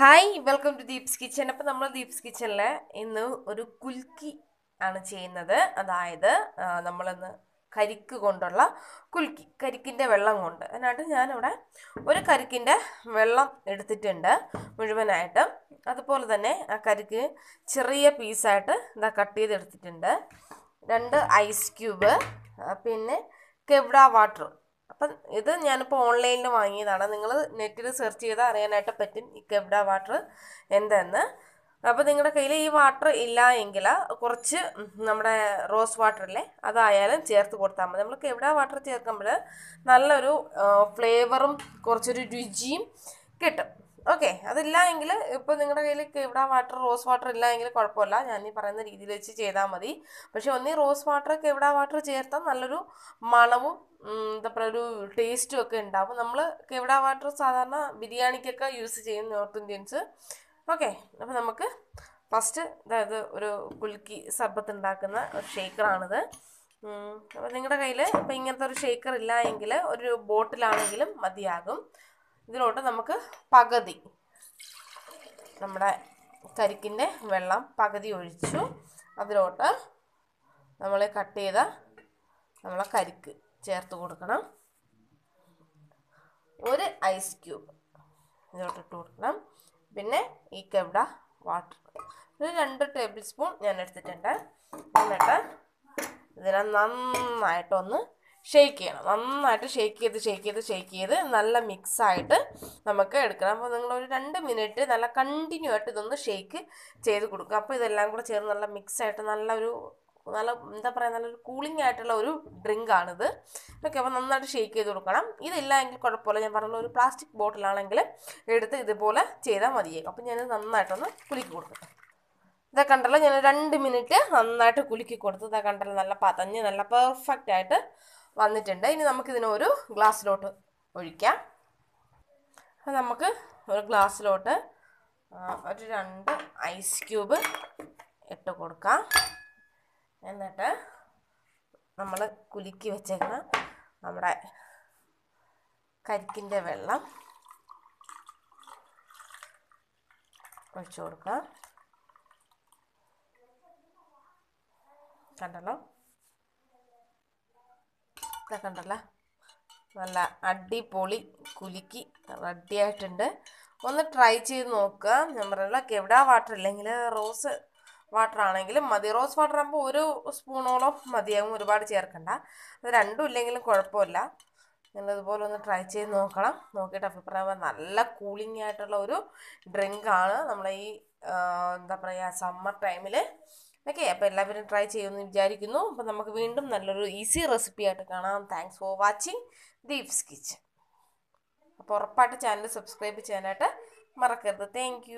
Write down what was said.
Hi welcome to Deep's kitchen അപ്പോൾ നമ്മൾ ദീപ്സ് കിച്ചണിൽ ഇന്ന് ഒരു കുൽക്കി ആണ് ചെയ്യുന്നത്. അതായത് നമ്മളിന്ന് കരിക്ക് കൊണ്ടുള്ള കുൽക്കി കരിക്കിന്റെ വെള്ളം കൊണ്ട്. അതിനായിട്ട് ഞാനിവിടെ ഒരു കരിക്കിന്റെ വെള്ളം എടുത്തിട്ടുണ്ട് മുഴുവനായിട്ട്. അതുപോലെ തന്നെ ആ കരിക്ക് ചെറിയ പീസായിട്ട് ഇതാ കട്ട് ചെയ്തെടുത്തിട്ടുണ്ട്. രണ്ട് ഐസ് ക്യൂബ് പിന്നെ കെവ്ഡ വാട്ടർ അപ്പം ഇത് ഞാനിപ്പോൾ ഓൺലൈനിൽ വാങ്ങിയതാണ്. നിങ്ങൾ നെറ്റിൽ സെർച്ച് ചെയ്താൽ അറിയാനായിട്ട് പറ്റും ഈ കെബ്ഡ വാട്ടർ എന്തെന്ന്. അപ്പോൾ നിങ്ങളുടെ കയ്യിൽ ഈ വാട്ടർ ഇല്ല എങ്കിൽ കുറച്ച് നമ്മുടെ റോസ് വാട്ടറില്ലേ അതായാലും ചേർത്ത് കൊടുത്താൽ മതി. നമ്മൾ കെവിട വാട്ടർ ചേർക്കുമ്പോൾ നല്ലൊരു ഫ്ലേവറും കുറച്ചൊരു രുചിയും കിട്ടും. ഓക്കെ അതില്ല എങ്കിൽ ഇപ്പോൾ നിങ്ങളുടെ കയ്യിൽ ഇവിടെ വാട്ടർ റോസ് വാട്ടർ ഇല്ല എങ്കിൽ കുഴപ്പമില്ല. ഞാൻ ഈ പറയുന്ന രീതിയിൽ വെച്ച് ചെയ്താൽ മതി. പക്ഷേ ഒന്നീ റോസ് വാട്ടർ കെവിട വാട്ടർ ചേർത്താൽ നല്ലൊരു മണവും എന്താ പറയുക ഒരു ടേസ്റ്റും ഒക്കെ ഉണ്ടാവും നമ്മൾ കെവിട വാട്ടർ സാധാരണ ബിരിയാണിക്കൊക്കെ യൂസ് ചെയ്യും നോർത്ത് ഇന്ത്യൻസ് ഓക്കെ അപ്പോൾ നമുക്ക് ഫസ്റ്റ് അതായത് ഒരു കുൽക്കി സർബത്ത് ഉണ്ടാക്കുന്ന ഒരു ഷേക്കറാണിത് അപ്പോൾ നിങ്ങളുടെ കയ്യിൽ ഇപ്പോൾ ഇങ്ങനത്തെ ഒരു ഷേക്കർ ഇല്ല എങ്കിൽ ഒരു ബോട്ടിലാണെങ്കിലും മതിയാകും. ഇതിലോട്ട് നമുക്ക് പകുതി. നമ്മുടെ കരിക്കിന്റെ വെള്ളം പകുതി ഒഴിച്ചു. അതിലോട്ട് നമ്മൾ കട്ട് ചെയ്ത നമ്മളെ കരിക്ക് ചേർത്ത് കൊടുക്കണം. ഒരു ഐസ് ക്യൂബ് ഇതിലോട്ട് ഇട്ട് കൊടുക്കണം. പിന്നെ ഈ കെവിട വാട്ടർ. ഒരു രണ്ട് ടേബിൾ സ്പൂൺ ഞാൻ എടുത്തിട്ടുണ്ട്. എന്നിട്ട് ഇതിനെ നന്നായിട്ടൊന്ന് ഷെയ്ക്ക് ചെയ്യണം. നന്നായിട്ട് ഷെയ്ക്ക് ചെയ്ത് ഷെയ്ക്ക് ചെയ്ത് ഷെയ്ക്ക് ചെയ്ത് നല്ല മിക്സായിട്ട് നമുക്ക് എടുക്കണം. അപ്പോൾ നിങ്ങളൊരു രണ്ട് മിനിറ്റ് നല്ല കണ്ടിന്യൂ ആയിട്ട് ഇതൊന്ന് ഷെയ്ക്ക് ചെയ്ത് കൊടുക്കുക. അപ്പോൾ ഇതെല്ലാം കൂടെ ചേർന്ന് നല്ല മിക്സായിട്ട് നല്ലൊരു നല്ല എന്താ പറയുക നല്ലൊരു കൂളിംഗ് ആയിട്ടുള്ള ഒരു ഡ്രിങ്ക് ആണിത്. ഓക്കെ അപ്പോൾ നന്നായിട്ട് ഷെയ്ക്ക് ചെയ്ത് കൊടുക്കണം. ഇതില്ല എങ്കിൽ കുഴപ്പമില്ല. ഞാൻ പറഞ്ഞ ഒരു പ്ലാസ്റ്റിക് ബോട്ടിലാണെങ്കിൽ എടുത്ത് ഇതുപോലെ ചെയ്താൽ മതിയാകും അപ്പോൾ ഞാനിത് നന്നായിട്ടൊന്ന് കുലുക്കി കൊടുക്കട്ടെ. ഇതാ കണ്ടല്ലോ ഞാൻ രണ്ട് മിനിറ്റ് നന്നായിട്ട് കുലുക്കി കൊടുത്തു. ഇതാ കണ്ടല്ലോ നല്ല പതഞ്ഞ് നല്ല പെർഫെക്റ്റ് ആയിട്ട് വന്നിട്ടുണ്ട്. ഇനി നമുക്കിതിനെ ഒരു ഗ്ലാസ്സിലോട്ട് ഒഴിക്കാം. അപ്പോൾ നമുക്ക് ഒരു ഗ്ലാസ്സിലോട്ട് ഒരു രണ്ട് ഐസ് ക്യൂബ് ഇട്ട് കൊടുക്കാം. എന്നിട്ട് നമ്മൾ കുലുക്കി വെച്ചേക്കുന്ന നമ്മുടെ കരിക്കിന്റെ വെള്ളം ഒഴിച്ചു കൊടുക്കാം. കണ്ടല്ലോ? ഇതൊക്കെ ഉണ്ടല്ലോ നല്ല അടിപൊളി കുലുക്കി റെഡി ആയിട്ടുണ്ട് ഒന്ന് ട്രൈ ചെയ്ത് നോക്കുക. ഞാൻ പറയല്ലോ കെവിട വാട്ടർ ഇല്ലെങ്കിൽ റോസ് വാട്ടർ ആണെങ്കിലും മതി. റോസ് വാട്ടർ ആകുമ്പോൾ ഒരു സ്പൂണോളം മതിയാകും ഒരുപാട് ചേർക്കണ്ട. അത് രണ്ടും ഇല്ലെങ്കിലും കുഴപ്പമില്ല. നിങ്ങളിതുപോലെ ഒന്ന് ട്രൈ ചെയ്ത് നോക്കണം. നോക്കിയിട്ട് അഭിപ്രായം നല്ല കൂളിംഗ് ആയിട്ടുള്ള ഒരു ഡ്രിങ്ക് ആണ്. നമ്മളെ ഈ എന്താ പറയുക സമ്മർ ടൈമിൽ ഓക്കെ അപ്പോൾ എല്ലാവരും ട്രൈ ചെയ്യുമെന്ന് വിചാരിക്കുന്നു. അപ്പോൾ നമുക്ക് വീണ്ടും നല്ലൊരു ഈസി റെസിപ്പി ആയിട്ട് കാണാം. Thanks for watching Deep's kitchen അപ്പോൾ ഉറപ്പായിട്ട് ചാനൽ സബ്സ്ക്രൈബ് ചെയ്യാനായിട്ട് മറക്കരുത്. താങ്ക്